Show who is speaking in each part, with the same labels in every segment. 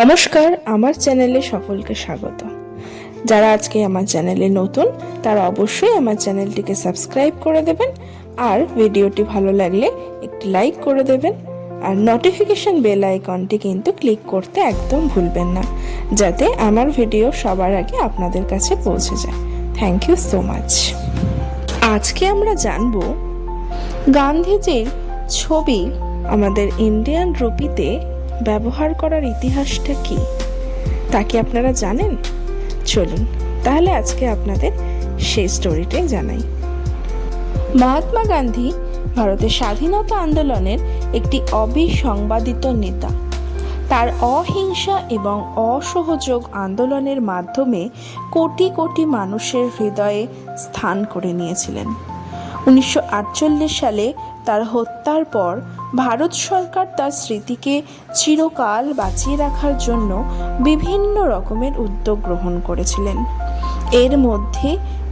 Speaker 1: নমস্কার, আমার চ্যানেলে সকলকে স্বাগত। যারা আজকে আমার চ্যানেলে নতুন, তারা অবশ্যই আমার চ্যানেলটিকে সাবস্ক্রাইব করে দেবেন, আর ভিডিওটি ভালো লাগলে একটি লাইক করে দেবেন, আর নোটিফিকেশন বেল আইকনটি কিন্তু ক্লিক করতে একদম ভুলবেন না, যাতে আমার ভিডিও সবার আগে আপনাদের কাছে পৌঁছে যায়। থ্যাংক ইউ সো মাচ আজকে আমরা জানব, গান্ধীজির ছবি আমাদের ইন্ডিয়ান রুপিতে ব্যবহার করার ইতিহাসটা কি? তা কি আপনারা জানেন? চলুন, তাহলে আজকে আপনাদের সেই স্টোরিটাই জানাই। মহাত্মা গান্ধী ভারতের স্বাধীনতা আন্দোলনের একটি অবিসংবাদিত নেতা। তার অহিংসা এবং অসহযোগ আন্দোলনের মাধ্যমে কোটি কোটি মানুষের হৃদয়ে স্থান করে নিয়েছিলেন। উনিশশো আটচল্লিশ সালে তার হত্যার পর ভারত সরকার তার স্মৃতিকে চিরকাল বাঁচিয়ে রাখার জন্য বিভিন্ন রকমের উদ্যোগ গ্রহণ করেছিলেন। এর মধ্যে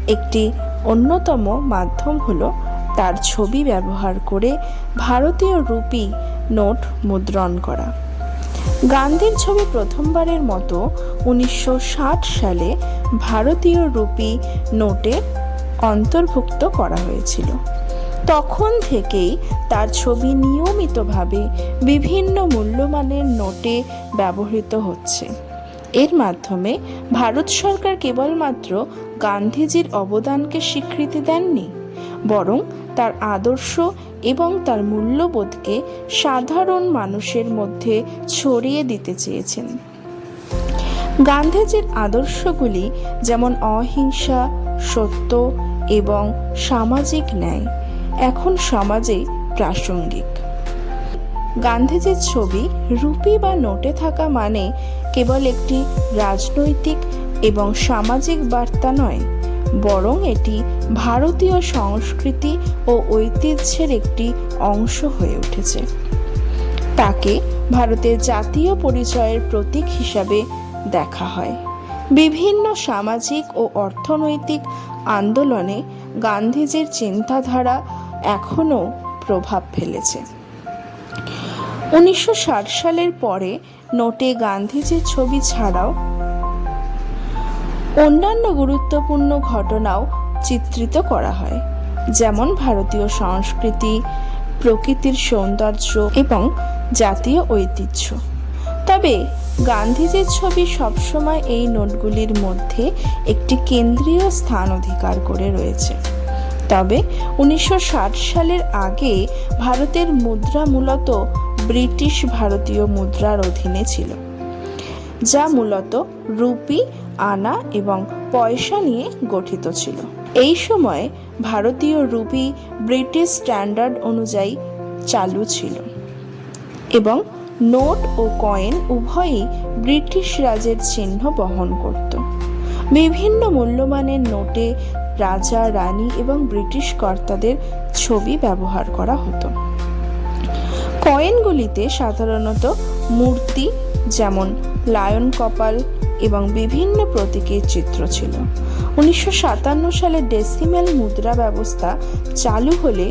Speaker 1: একটি অন্যতম মাধ্যম হলো তার ছবি ব্যবহার করে ভারতীয় রুপি নোট মুদ্রণ করা। গান্ধীর ছবি প্রথমবারের মতো উনিশশো ষাট সালে ভারতীয় রুপি নোটে অন্তর্ভুক্ত করা হয়েছিল। তখন থেকেই তার ছবি নিয়মিতভাবে বিভিন্ন মূল্যমানের নোটে ব্যবহৃত হচ্ছে। এর মাধ্যমে ভারত সরকার কেবলমাত্র গান্ধীজির অবদানকে স্বীকৃতি দেননি, বরং তার আদর্শ এবং তার মূল্যবোধকে সাধারণ মানুষের মধ্যে ছড়িয়ে দিতে চেয়েছেন। গান্ধীজির আদর্শগুলি যেমন অহিংসা, সত্য এবং সামাজিক ন্যায় এখন সমাজে প্রাসঙ্গিক। গান্ধীজির ছবি রুপি বা নোটে থাকা মানে কেবল একটি রাজনৈতিক এবং সামাজিক বার্তা নয়, বরং এটি ভারতীয় সংস্কৃতি ও ঐতিহ্যের একটি অংশ হয়ে উঠেছে। তাকে ভারতের জাতীয় পরিচয়ের প্রতীক হিসাবে দেখা হয়। বিভিন্ন সামাজিক ও অর্থনৈতিক আন্দোলনে গান্ধীজির চিন্তাধারা এখনও প্রভাব ফেলেছে। উনিশশো সালের পরে নোটে গান্ধীজির ছবি ছাড়াও অন্যান্য গুরুত্বপূর্ণ ঘটনাও চিত্রিত করা হয়, যেমন ভারতীয় সংস্কৃতি, প্রকৃতির সৌন্দর্য এবং জাতীয় ঐতিহ্য। তবে গান্ধীজির ছবি সবসময় এই নোটগুলির মধ্যে একটি কেন্দ্রীয় স্থান অধিকার করে রয়েছে। তবে উনিশশো ষাট সালের আগে ভারতের মুদ্রা মূলত ব্রিটিশ ভারতীয় মুদ্রার অধীনে ছিল, যা মূলত রুপি, আনা এবং পয়সা নিয়ে গঠিত ছিল। এই সময়ে ভারতীয় রুপি ব্রিটিশ স্ট্যান্ডার্ড অনুযায়ী চালু ছিল এবং নোট ও কয়েন উভয়ই ব্রিটিশ রাজের চিহ্ন বহন করত। বিভিন্ন মূল্যমানের নোটে রাজা, রানী এবং ব্রিটিশ কর্তাদের ছবি ব্যবহার করা হতো। কয়েনগুলিতে সাধারণত মূর্তি যেমন লায়ন কপাল এবং বিভিন্ন প্রতীকের চিত্র ছিল। উনিশশো সাতান্ন সালে ডেসিমেল মুদ্রা ব্যবস্থা চালু হলে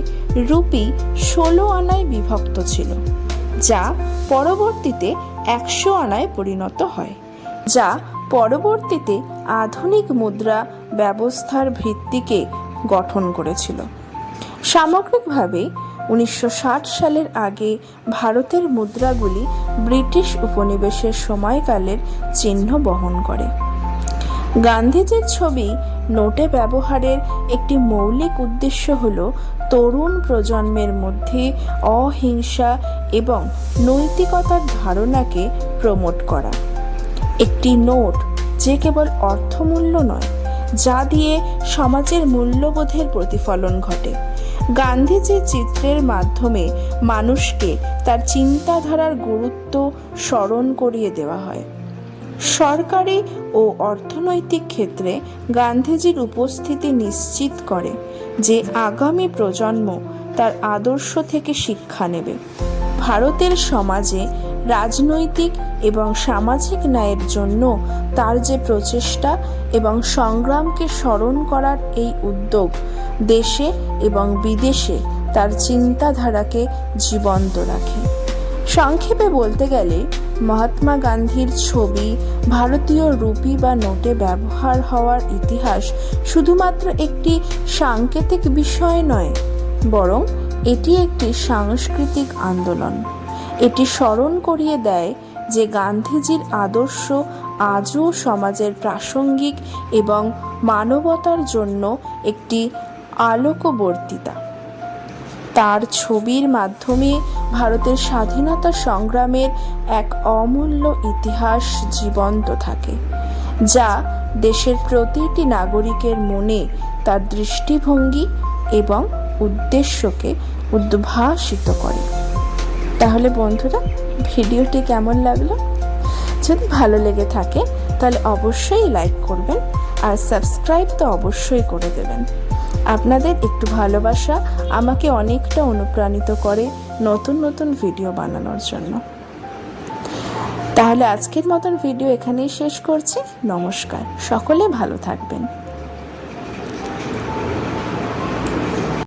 Speaker 1: রুপি ষোলো আনায় বিভক্ত ছিল, যা পরবর্তীতে একশো আনায় পরিণত হয়, যা পরবর্তীতে আধুনিক মুদ্রা ব্যবস্থার ভিত্তিকে গঠন করেছিল। সামগ্রিকভাবে, উনিশশো ষাট সালের আগে ভারতের মুদ্রাগুলি ব্রিটিশ উপনিবেশের সময়কালের চিহ্ন বহন করে। গান্ধীজির ছবি নোটে ব্যবহারের একটি মৌলিক উদ্দেশ্য হল তরুণ প্রজন্মের মধ্যে অহিংসা এবং নৈতিকতার ধারণাকে প্রমোট করা। একটি নোট যে কেবল অর্থমূল্য নয় যা দিয়ে সমাজের মূল্যবোধের প্রতিফলন ঘটে। গান্ধীজির চিত্রের মাধ্যমে মানুষকে তার চিন্তাধারার গুরুত্ব স্মরণ করিয়ে দেওয়া হয়। সরকারি ও অর্থনৈতিক ক্ষেত্রে গান্ধীজির উপস্থিতি নিশ্চিত করে যে আগামী প্রজন্ম তার আদর্শ থেকে শিক্ষা নেবে। ভারতের সমাজে রাজনৈতিক এবং সামাজিক ন্যায়ের জন্য তার যে প্রচেষ্টা এবং সংগ্রামকে স্মরণ করার এই উদ্যোগ দেশে এবং বিদেশে তার চিন্তাধারাকে জীবন্ত রাখে। সংক্ষেপে বলতে গেলে, মহাত্মা গান্ধীর ছবি, ভারতীয় রুপি বা নোটে ব্যবহার হওয়ার ইতিহাস শুধুমাত্র একটি সাংকেতিক বিষয় নয়, বরং এটি একটি সাংস্কৃতিক আন্দোলন। এটি স্মরণ করিয়ে দেয় যে গান্ধীজির আদর্শ আজও সমাজের প্রাসঙ্গিক এবং মানবতার জন্য একটি আলোকবর্তিতা। তার ছবির মাধ্যমে ভারতের স্বাধীনতা সংগ্রামের এক অমূল্য ইতিহাস জীবন্ত থাকে, যা দেশের প্রতিটি নাগরিকের মনে তার দৃষ্টিভঙ্গি এবং উদ্দেশ্যকে উদ্ভাসিত করে। তাহলে বন্ধুরা ভিডিওটি কেমন লাগল? যদি ভালো লেগে থাকে, তাহলে অবশ্যই লাইক করবেন আর সাবস্ক্রাইব তো অবশ্যই করে দেবেন। আপনাদের একটু ভালোবাসা আমাকে অনেকটা অনুপ্রাণিত করে নতুন নতুন ভিডিও বানানোর জন্য। তাহলে আজকের মতন ভিডিও এখানেই শেষ করছি। নমস্কার। সকলে ভালো থাকবেন।